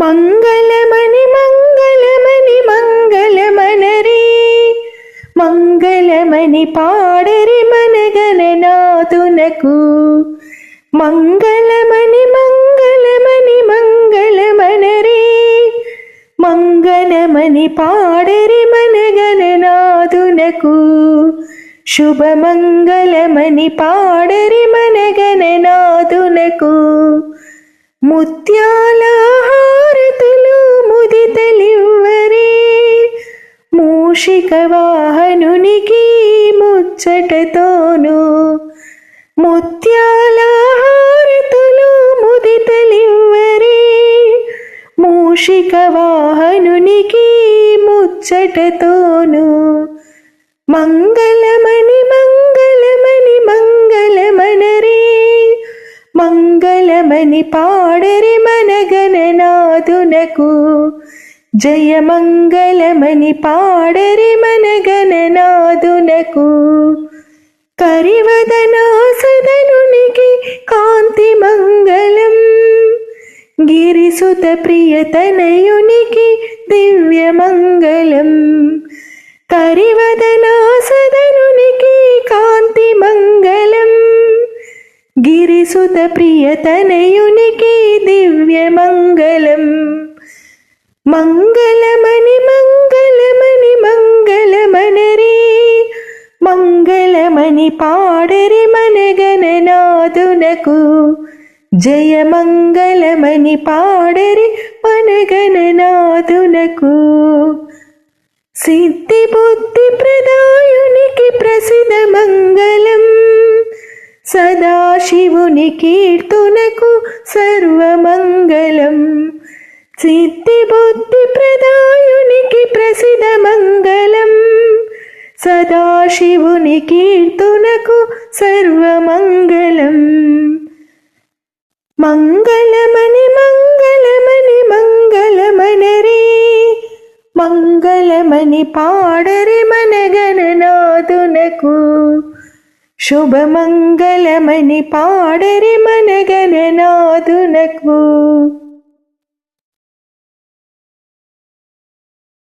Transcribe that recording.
మంగళమణి మంగళమణి మంగళమనరి మంగళమణి పాడరి మనగణనాథునకు మంగళమణి మంగళమణి మంగళమనరి మంగళమణి పాడరి మనగణనాథునకు శుభమంగళమణి పాడరి మనగణనాథునకు ముత్యాలా మూషిక వాహనునికి ముచ్చటతోను ముత్యాల హారతులు ముదితలివ్వరే. మూషిక వాహనునికి ముచ్చటతోను మంగళమణి మంగళమణి మంగళమనరే. మంగళమణి పాడరి మనగణనాథునకు జయ మంగళమణి పాడరి మనగణనాథునకు కరివదనాసదనునికి కాంతి మంగళం. గిరిసుత ప్రియతనయునికి దివ్య మంగళం. కరివదనాసదనునికి కాంతి మంగళం. గిరిసుత ప్రియతనయునికి దివ్య మంగళం. మంగళమణి పాడరి మనగణనాథునకు జయ మంగళమణి పాడరి మనగణనాథునకు సిద్ధి బుద్ధి ప్రదాయునికి ప్రసిద్ధ మంగళం. సదాశివుని కీర్తునకు సర్వమంగళం. సిద్ధి బుద్ధి ప్రదాయునికి ప్రసిద్ధ మంగళం. సదాశివుని కీర్తునకు సర్వమంగళం మంగళమణి మంగళమణి మంగళమనరే మంగళమణి పాడరి మనగణనాథునకు శుభమంగళమణి పాడరి మనగణనాథునకు